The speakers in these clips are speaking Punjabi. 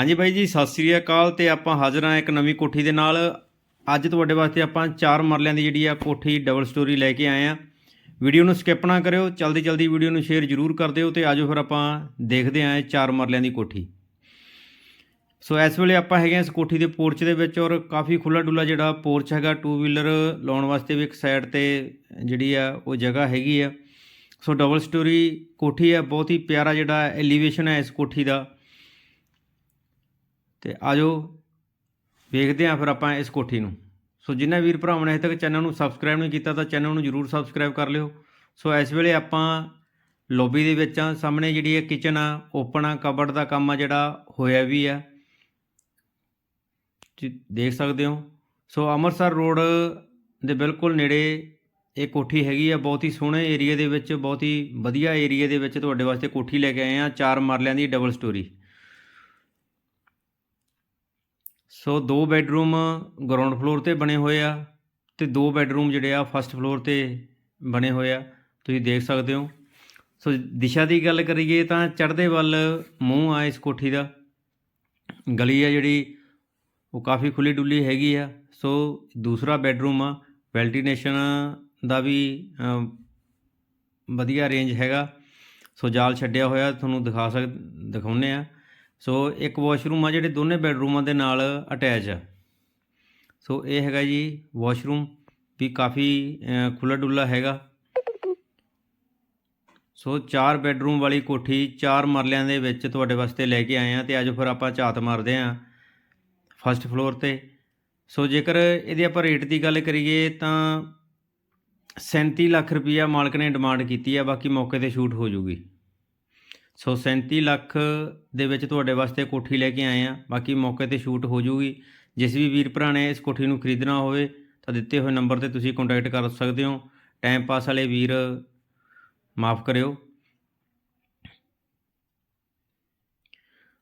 ਹਾਂਜੀ ਬਾਈ ਜੀ, ਸਤਿ ਸ੍ਰੀ ਅਕਾਲ ਤੇ ਆਪਾਂ ਹਾਜ਼ਰ ਹਾਂ ਇੱਕ ਨਵੀਂ ਕੋਠੀ ਦੇ ਨਾਲ। ਅੱਜ ਤੁਹਾਡੇ ਵਾਸਤੇ ਆਪਾਂ ਚਾਰ ਮਰਲਿਆਂ ਦੀ ਜਿਹੜੀ ਆ ਕੋਠੀ ਡਬਲ ਸਟੋਰੀ ਲੈ ਕੇ ਆਏ ਆ ਵੀਡੀਓ ਨੂੰ ਸਕਿਪ ਨਾ ਕਰਿਓ, ਜਲਦੀ ਜਲਦੀ ਵੀਡੀਓ ਨੂੰ ਸ਼ੇਅਰ ਜ਼ਰੂਰ ਕਰ ਦਿਓ ਤੇ ਆਜੋ ਫਿਰ ਆਪਾਂ ਦੇਖਦੇ ਆਂ ਇਹ ਚਾਰ ਮਰਲਿਆਂ ਦੀ ਕੋਠੀ। ਸੋ ਇਸ ਵੇਲੇ ਆਪਾਂ ਹੈਗੇ ਹਾਂ ਇਸ ਕੋਠੀ ਦੇ ਪੋਰਚ ਦੇ ਵਿੱਚ ਔਰ ਕਾਫੀ ਖੁੱਲਾ ਡੁੱਲਾ ਜਿਹੜਾ ਪੋਰਚ ਹੈਗਾ ਟੂ ਵੀਲਰ ਲਾਉਣ ਵਾਸਤੇ ਵੀ ਇੱਕ ਸਾਈਡ ਤੇ ਜਿਹੜੀ ਆ ਉਹ ਜਗ੍ਹਾ ਹੈਗੀ ਆ। ਸੋ ਡਬਲ ਸਟੋਰੀ ਕੋਠੀ ਆ, ਬਹੁਤ ਹੀ ਪਿਆਰਾ ਜਿਹੜਾ ਐਲੀਵੇਸ਼ਨ ਹੈ ਇਸ ਕੋਠੀ ਦਾ। ਤੇ ਆਜੋ ਵੇਖਦੇ ਹਾਂ ਫਿਰ ਆਪਾਂ ਇਸ ਕੋਠੀ ਨੂੰ। ਸੋ ਜਿਨ੍ਹਾਂ ਵੀਰ ਭਰਾਵਾਂ ਨੇ ਹਜੇ ਤੱਕ ਚੈਨਲ ਨੂੰ ਸਬਸਕ੍ਰਾਈਬ ਨਹੀਂ ਕੀਤਾ ਤਾਂ ਚੈਨਲ ਨੂੰ ਜਰੂਰ ਸਬਸਕ੍ਰਾਈਬ ਕਰ ਲਿਓ। ਸੋ ਇਸ ਵੇਲੇ ਆਪਾਂ ਲੌਬੀ ਦੇ ਵਿੱਚ ਆ ਸਾਹਮਣੇ ਜਿਹੜੀ ਹੈ ਕਿਚਨ ਆ ਓਪਨ ਆ ਕਬਰਡ ਦਾ ਕੰਮ ਆ ਜਿਹੜਾ ਹੋਇਆ ਵੀ ਆ। ਦੇਖ ਸਕਦੇ ਹੋ। ਸੋ ਅੰਮ੍ਰਿਤਸਰ ਰੋਡ ਦੇ ਬਿਲਕੁਲ ਨੇੜੇ ਇਹ ਕੋਠੀ ਹੈਗੀ ਆ। ਬਹੁਤ ਹੀ ਸੋਹਣੇ ਏਰੀਆ ਦੇ ਵਿੱਚ, ਬਹੁਤ ਹੀ ਵਧੀਆ ਏਰੀਆ ਦੇ ਵਿੱਚ ਤੁਹਾਡੇ ਵਾਸਤੇ ਕੋਠੀ ਲੈ ਕੇ ਆਏ ਆ ਚਾਰ ਮਰਲਿਆਂ ਦੀ ਡਬਲ ਸਟੋਰੀ ਸੋ ਦੋ ਬੈੱਡਰੂਮ ਗਰਾਊਂਡ ਫਲੋਰ ਤੇ ਬਣੇ ਹੋਏ ਆ ਤੇ ਦੋ ਬੈੱਡਰੂਮ ਜਿਹੜੇ ਆ ਫਸਟ ਫਲੋਰ ਤੇ ਬਣੇ ਹੋਏ ਆ। ਤੁਸੀਂ ਦੇਖ ਸਕਦੇ ਹੋ। ਸੋ ਦਿਸ਼ਾ ਦੀ ਗੱਲ ਕਰੀਏ ਤਾਂ ਚੜ੍ਹਦੇ ਵੱਲ ਮੂੰਹ ਆ ਇਸ ਕੋਠੀ ਦਾ। ਗਲੀ ਆ ਜਿਹੜੀ, ਉਹ ਕਾਫੀ ਖੁੱਲੀ ਡੁੱਲੀ ਹੈਗੀ ਆ। ਸੋ ਦੂਸਰਾ ਬੈੱਡਰੂਮ ਆ। ਵੈਲਟੀਨੇਸ਼ਨ ਦਾ ਵੀ ਵਧੀਆ ਰੇਂਜ ਹੈਗਾ। ਸੋ ਜਾਲ ਛੱਡਿਆ ਹੋਇਆ, ਤੁਹਾਨੂੰ ਦਿਖਾ ਸਕ ਦਿਖਾਉਨੇ ਆ। ਸੋ ਇੱਕ ਵਾਸ਼ਰੂਮ ਆ ਜਿਹੜੇ ਦੋਨੇ ਬੈੱਡਰੂਮਾਂ ਦੇ ਨਾਲ ਅਟੈਚ ਆ। ਸੋ ਇਹ ਹੈਗਾ ਜੀ ਵਾਸ਼ਰੂਮ ਵੀ ਕਾਫੀ ਅ, ਖੁੱਲਾ ਡੁੱਲਾ ਹੈਗਾ। ਸੋ ਚਾਰ ਬੈੱਡਰੂਮ ਵਾਲੀ ਕੋਠੀ ਚਾਰ ਮਰਲਿਆਂ ਦੇ ਵਿੱਚ ਤੁਹਾਡੇ ਵਾਸਤੇ ਲੈ ਕੇ ਆਏ ਆ ਤੇ ਅੱਜ ਫਿਰ ਆਪਾਂ ਝਾਤ ਮਾਰਦੇ ਆ ਫਸਟ ਫਲੋਰ ਤੇ। ਸੋ ਜੇਕਰ ਇਹਦੇ ਆਪਾਂ ਰੇਟ ਦੀ ਗੱਲ ਕਰੀਏ ਤਾਂ 37 ਲੱਖ ਰੁਪਈਆ ਮਾਲਕ ਨੇ ਡਿਮਾਂਡ ਕੀਤੀ ਆ ਬਾਕੀ ਮੌਕੇ ਤੇ ਸ਼ੂਟ ਹੋ ਜੂਗੀ। ਸੋ 37 ਲੱਖ ਦੇ ਵਿੱਚ ਤੁਹਾਡੇ ਵਾਸਤੇ ਕੋਠੀ ਲੈ ਕੇ ਆਏ ਆ ਬਾਕੀ ਮੌਕੇ ਤੇ ਸ਼ੂਟ ਹੋ ਜੂਗੀ। ਜਿਸ ਵੀ ਵੀਰ ਭਰਾ ਨੇ ਇਸ ਕੋਠੀ ਨੂੰ ਖਰੀਦਣਾ ਹੋਵੇ, ਤਾਂ ਦਿੱਤੇ ਹੋਏ ਨੰਬਰ ਤੇ ਤੁਸੀਂ ਕੰਟੈਕਟ ਕਰ ਸਕਦੇ ਹੋ। ਟਾਈਮ ਪਾਸ ਵਾਲੇ ਵੀਰ, ਮਾਫ ਕਰਿਓ।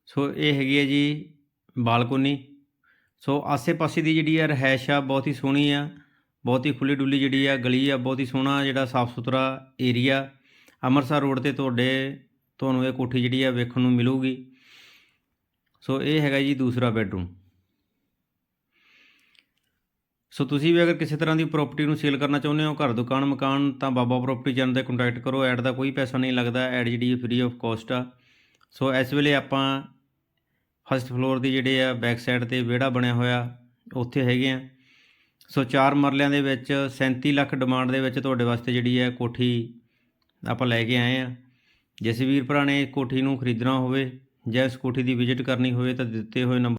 ਸੋ ਇਹ ਹੈਗੀ ਹੈ ਜੀ ਬਾਲਕੋਨੀ। ਸੋ ਆਸੇ-ਪਾਸੇ ਦੀ ਜਿਹੜੀ ਆ ਰਹਿائش ਆ, ਬਹੁਤ ਹੀ ਸੋਹਣੀ ਆ। ਬਹੁਤ ਹੀ ਖੁੱਲੀ ਡੁੱਲੀ ਜਿਹੜੀ ਆ, ਗਲੀ ਆ, ਬਹੁਤ ਹੀ ਸੋਹਣਾ ਜਿਹੜਾ ਸਾਫ਼ ਸੁਥਰਾ ਏਰੀਆ। ਅੰਮ੍ਰਿਤਸਰ ਰੋਡ ਤੇ ਤੁਹਾਡੇ ਤੁਹਾਨੂੰ ਇਹ ਕੋਠੀ ਜਿਹੜੀ ਆ ਵੇਖਣ ਨੂੰ ਮਿਲੂਗੀ। ਸੋ ਇਹ ਹੈਗਾ ਜੀ ਦੂਸਰਾ ਬੈੱਡਰੂਮ। ਸੋ ਤੁਸੀਂ ਵੀ ਅਗਰ ਕਿਸੇ ਤਰ੍ਹਾਂ ਦੀ ਪ੍ਰਾਪਰਟੀ ਨੂੰ ਸੇਲ ਕਰਨਾ ਚਾਹੁੰਦੇ ਹੋ, ਘਰ ਦੁਕਾਨ ਮਕਾਨ, ਤਾਂ ਬਾਬਾ ਪ੍ਰਾਪਰਟੀ ਚੈਨਲ ਤੇ ਕੰਟੈਕਟ ਕਰੋ। ਐਡ ਦਾ ਕੋਈ ਪੈਸਾ ਨਹੀਂ ਲੱਗਦਾ ਐਡ ਜਿਹੜੀ ਫ੍ਰੀ ਆਫ ਕਾਸਟ ਆ। ਸੋ ਇਸ ਵੇਲੇ ਆਪਾਂ ਫਸਟ ਫਲੋਰ ਦੀ ਜਿਹੜੇ ਆ ਬੈਕ ਸਾਈਡ ਤੇ ਵਿਹੜਾ ਬਣਿਆ ਹੋਇਆ, ਉੱਥੇ ਹੈਗੇ ਆ। ਸੋ ਚਾਰ ਮਰਲਿਆਂ ਦੇ ਵਿੱਚ 37 ਲੱਖ ਡਿਮਾਂਡ ਦੇ ਵਿੱਚ ਤੁਹਾਡੇ ਵਾਸਤੇ ਜਿਹੜੀ ਹੈ ਕੋਠੀ ਆਪਾਂ ਲੈ ਕੇ ਆਏ ਆ। ਜਿਸ ਵੀਰ ਭਰਾ ਨੇ ਕੋਠੀ ਨੂੰ ਖਰੀਦਣਾ ਹੋਵੇ ਜਾਂ ਇਸ ਕੋਠੀ ਦੀ ਵਿਜ਼ਿਟ ਕਰਨੀ ਹੋਵੇ ਤਾਂ ਦਿੱਤੇ ਹੋਏ ਨੰਬਰ